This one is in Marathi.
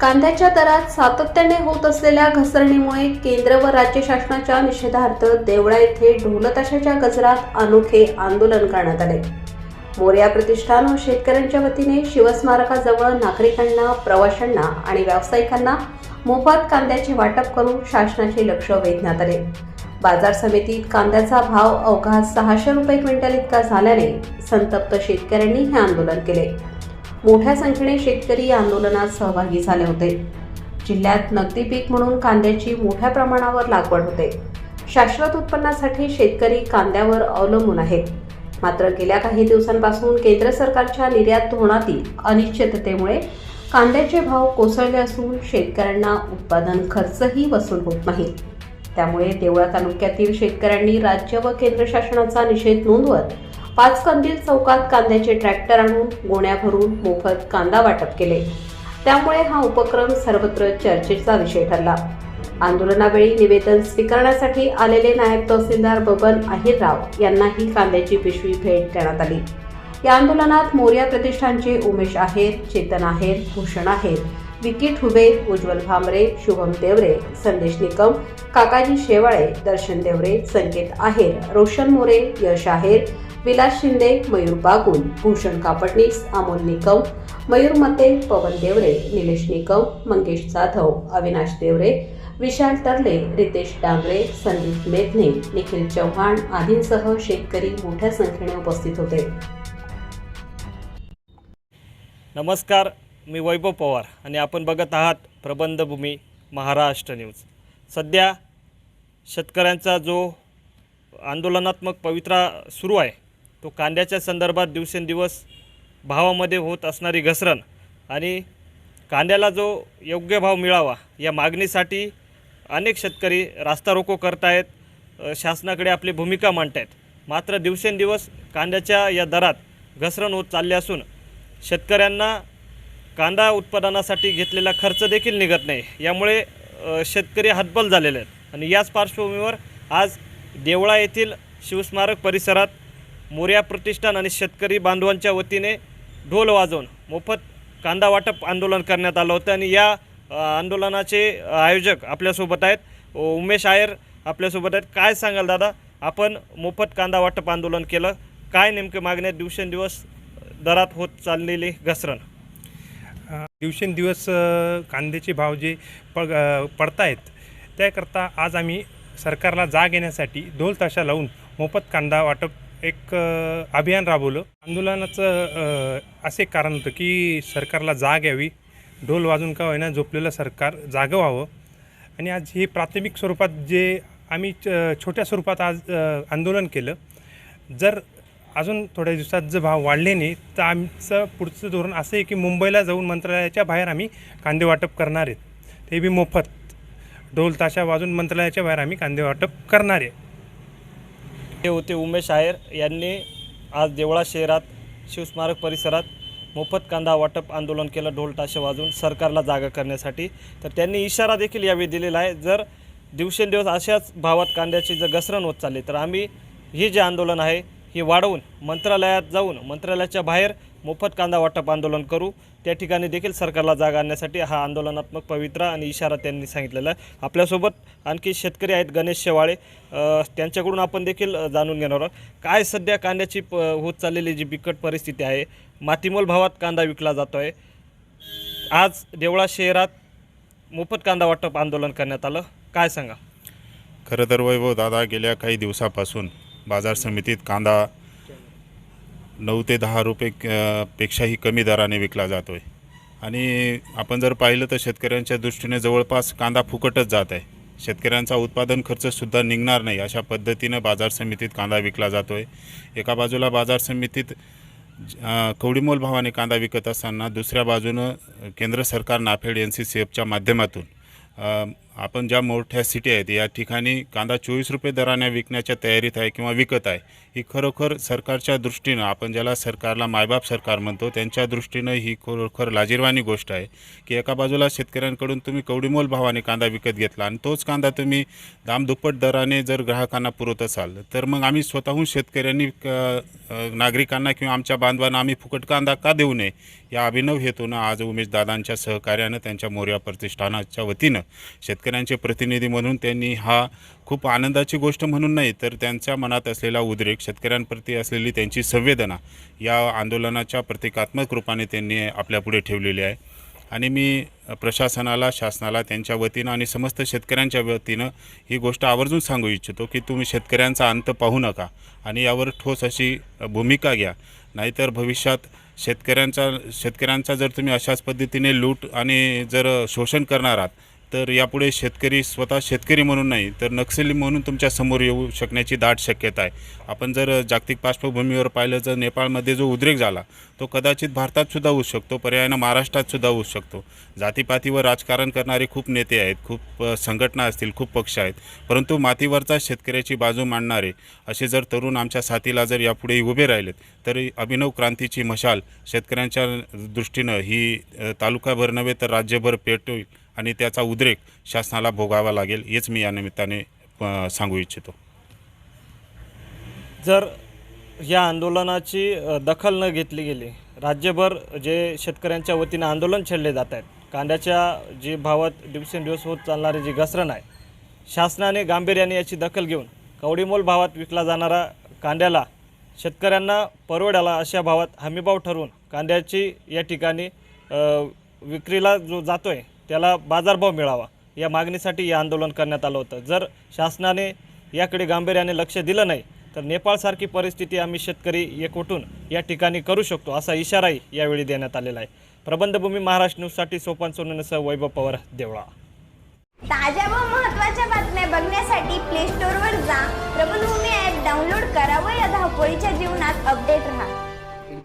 कांद्याच्या दरात सातत्याने होत असलेल्या घसरणीमुळे केंद्र व राज्य शासनाच्या निषेधार्थ देवळा येथे ढोलताशाच्या गजरात अनोखे आंदोलन करण्यात आले. मोर्या प्रतिष्ठान व शेतकऱ्यांच्या वतीने शिवस्मारकाजवळ नागरिकांना प्रवाशांना आणि व्यावसायिकांना मोफत कांद्याचे वाटप करून शासनाचे लक्ष वेधण्यात आले. बाजार समितीत कांद्याचा भाव अवघा सहाशे रुपये क्विंटल इतका झाल्याने संतप्त शेतकऱ्यांनी हे आंदोलन केले. मोठ्या संख्येने शेतकरी या आंदोलनात सहभागी झाले होते. जिल्ह्यात नगदी पीक म्हणून कांद्याची मोठ्या प्रमाणावर लागवड होते. शाश्वत उत्पन्नासाठी शेतकरी कांद्यावर अवलंबून आहेत. मात्र गेल्या काही दिवसांपासून केंद्र सरकारच्या निर्यात धोरणातील अनिश्चिततेमुळे कांद्याचे भाव कोसळले असून शेतकऱ्यांना उत्पादन खर्चही वसूल होत नाही. त्यामुळे देवळा तालुक्यातील शेतकऱ्यांनी राज्य व केंद्र शासनाचा निषेध नोंदवत पाच कंदील चौकात कांद्याचे ट्रॅक्टर आणून गोण्या भरून मोफत कांदा वाटप केले. त्यामुळे हा उपक्रम सर्वत्र चर्चेचा विषय ठरला. आंदोलनावेळी निवेदन स्वीकारण्यासाठी आलेले नायब तहसीलदार बबन अहिरराव यांनाही कांद्याची पिशवी भेट देण्यात आली. या आंदोलनात मोर्या प्रतिष्ठानचे उमेश आहेर चेतन आहेर भूषण आहेर विकी ठुबे उज्ज्वल भामरे शुभम देवरे संदेश निकम काकाजी शेवाळे दर्शन देवरे संकेत आहेर रोशन मोरे यश आहेर विलास शिंदे मयूर बागुल भूषण कापडणीस अमोल निकम मयूर मते पवन देवरे निलेश निकम मंगेश जाधव अविनाश देवरे विशाल तरले रितेश डांगरे संदीप मेधने निखिल चव्हाण आदींसह शेतकरी मोठ्या संख्येने उपस्थित होते. नमस्कार मी वैभव पवार आणि आपण बघत आहात प्रबंधभूमी महाराष्ट्र न्यूज. सध्या शेतकऱ्यांचा जो आंदोलनात्मक पवित्रा सुरू आहे तो कांद्याच्या संदर्भात दिवसेंदिवस भावामध्ये होत असणारी घसरण आणि कांद्याला जो योग्य भाव मिळावा या मागणीसाठी अनेक शेतकरी रास्ता रोको करतायत आहेत शासनाकडे आपली भूमिका मांडतायत. मात्र दिवसेंदिवस कांद्याच्या या दरात घसरण होत चालली असून शेतकऱ्यांना कांदा उत्पादनासाठी घेतलेला खर्च देखील निघत नाही. यामुळे शेतकरी हतबल झालेले आहेत. आणि याच पार्श्वभूमीवर आज देवळा येथील शिवस्मारक परिसरात मोर्या प्रतिष्ठान आणि शेतकरी बांधवांच्या वतीने ढोल वाजवून मोफत कांदा वाटप आंदोलन करण्यात आलं होतं आणि या आंदोलनाचे आयोजक आपल्यासोबत आहेत. उमेश आयर आपल्यासोबत आहेत. काय सांगाल दादा? आपण मोफत कांदा वाटप आंदोलन केलं. काय नेमके मागण्यात दिवसेंदिवस दरात होत चाललेली घसरण. दिवसेंदिवस कांद्याचे भाव जे पग पडतायत त्याकरता आज आम्ही सरकारला जाग येण्यासाठी ढोल ताशा लावून मोफत कांदा वाटप एक अभियान राबवलं. आंदोलनाचं असे कारण होतं की सरकारला जाग यावी. ढोल वाजून का होईना झोपलेलं सरकार जागं व्हावं. आणि आज हे प्राथमिक स्वरूपात जे आम्ही च- छोट्या स्वरूपात आज आंदोलन केलं. जर अजून थोड्या दिवसात जर भाव वाढले नाही तर आमचं पुढचं धोरण असं आहे की मुंबईला जाऊन मंत्रालयाच्या बाहेर आम्ही कांदे वाटप करणार आहेत. ते बी मोफत. ढोल ताशा वाजून मंत्रालयाच्या बाहेर आम्ही कांदे वाटप करणार आहे. हे होते उमेश आयर यांनी आज देवळा शहरात शिवस्मारक परिसरात मोफत कांदा वाटप आंदोलन केलं ढोल ताशे वाजून सरकारला जागा करण्यासाठी. तर त्यांनी इशारा देखील यावेळी दिलेला आहे जर दिवसेंदिवस अशाच भावात कांद्याची जर घसरण होत चालली तर आम्ही हे जे आंदोलन आहे हे वाढवून मंत्रालयात जाऊन मंत्रालयाच्या बाहेर मोफत कांदा वाटप आंदोलन करू. त्या ठिकाणी देखील सरकारला जागा आणण्यासाठी हा आंदोलनात्मक पवित्रा आणि इशारा त्यांनी सांगितलेला आहे. आपल्यासोबत आणखी शेतकरी आहेत गणेश शेवाळे. त्यांच्याकडून आपण देखील जाणून घेणार आहोत. काय सध्या कांद्याची प होत चाललेली जी बिकट परिस्थिती आहे मातीमोल भावात कांदा विकला जातो आहे आज देवळा शहरात मोफत कांदा वाटप आंदोलन करण्यात आलं. काय सांगा? खरं तर वैभव दादा गेल्या काही दिवसापासून बाजार समितीत कांदा नऊ ते दहा रुपये पेक्षाही कमी दराने विकला जातो आहे आणि आपण जर पाहिलं तर शेतकऱ्यांच्या दृष्टीने जवळपास कांदा फुकटच जात आहे. शेतकऱ्यांचा उत्पादन खर्चसुद्धा निघणार नाही अशा पद्धतीनं बाजार समितीत कांदा विकला जातो आहे एका बाजूला बाजार समितीत कवडीमोल भावाने कांदा विकत असताना दुसऱ्या बाजूनं केंद्र सरकार नाफेड एन सी सी एफच्या माध्यमातून आपण ज्या मोठ्या सिटी आहेत या ठिकाणी कांदा चोवीस रुपये दराने विकण्याच्या तयारीत आहे किंवा विकत आहे ही खरोखर सरकारच्या दृष्टीनं आपण ज्याला सरकारला मायबाप सरकार म्हणतो त्यांच्या दृष्टीनं ही खरोखर लाजीरवाणी गोष्ट आहे की एका बाजूला शेतकऱ्यांकडून तुम्ही कवडीमोल भावाने कांदा विकत घेतला आणि तोच कांदा तुम्ही दाम दुप्पट दराने जर ग्राहकांना पुरवत असाल तर मग आम्ही स्वतःहून शेतकऱ्यांनी नागरिकांना किंवा आमच्या बांधवांना आम्ही फुकट कांदा का देऊ नये या अभिनव हेतूनं आज उमेशदादांच्या सहकार्यानं त्यांच्या मोर्या प्रतिष्ठानाच्या वतीनं शेतकऱ्यांचे प्रतिनिधी म्हणून त्यांनी हा खूप आनंदाची गोष्ट म्हणून नाही तर त्यांच्या मनात असलेला उद्रेक शेतकऱ्यांप्रती असलेली त्यांची संवेदना या आंदोलनाच्या प्रतिकात्मक रूपाने त्यांनी आपल्यापुढे ठेवलेली आहे. आणि मी प्रशासनाला शासनाला त्यांच्या वतीनं आणि समस्त शेतकऱ्यांच्या वतीनं ही गोष्ट आवर्जून सांगू इच्छितो की तुम्ही शेतकऱ्यांचा अंत पाहू नका आणि यावर ठोस अशी भूमिका घ्या. नाहीतर भविष्यात शेतकऱ्यांचा शेतकऱ्यांचा जर तुम्ही अशाच पद्धतीने लूट आणि जर शोषण करणार आहात तर यापुढे शेतकरी स्वतः शेतकरी म्हणून नाही तर नक्सली म्हणून तुमच्यासमोर येऊ शकण्याची दाट शक्यता आहे. आपण जर जागतिक पार्श्वभूमीवर पाहिलं तर नेपाळमध्ये जो उद्रेक झाला तो कदाचित भारतातसुद्धा होऊ शकतो पर्यायानं महाराष्ट्रातसुद्धा होऊ शकतो. जातीपातीवर राजकारण करणारे खूप नेते आहेत खूप संघटना असतील खूप पक्ष आहेत परंतु मातीवरचा शेतकऱ्याची बाजू मांडणारे असे जर तरुण आमच्या साथीला जर यापुढे उभे राहिलेत तर अभिनव क्रांतीची मशाल शेतकऱ्यांच्या दृष्टीनं ही तालुकाभर नव्हे तर राज्यभर पेटोईल आणि त्याचा उद्रेक शासनाला भोगावा लागेल हेच मी या निमित्ताने सांगू इच्छितो. जर या आंदोलनाची दखल न घेतली गेली राज्यभर जे शेतकऱ्यांच्या वतीनं आंदोलन छेडले जात आहेत कांद्याच्या जी भावात दिवसेंदिवस होत चालणारी जी घसरण आहे शासनाने गांभीर्याने याची दखल घेऊन कवडीमोल भावात विकला जाणारा कांद्याला शेतकऱ्यांना परवड्याला अशा भावात हमीभाव ठरवून कांद्याची या ठिकाणी विक्रीला जो जातो आहे त्याला बाजारभाव मिळावा. या मागणीसाठी हे आंदोलन करण्यात आलं होतं. जर शासनाने याकडे गांभीर्याने लक्ष दिलं नाही तर नेपाळसारखी परिस्थिती आम्ही शेतकरी एकवटून या ठिकाणी करू शकतो असा इशाराही यावेळी देण्यात आलेला आहे. प्रबंधभूमी महाराष्ट्र न्यूजसाठी सोपान सोननसह वैभव पवार देवळा. ताज्या व महत्त्वाच्या बातम्या बघण्यासाठी प्ले स्टोअरवर जा. प्रबंधभूमी ॲप डाउनलोड करा व या धावपळीच्या जीवनात अपडेट राहा.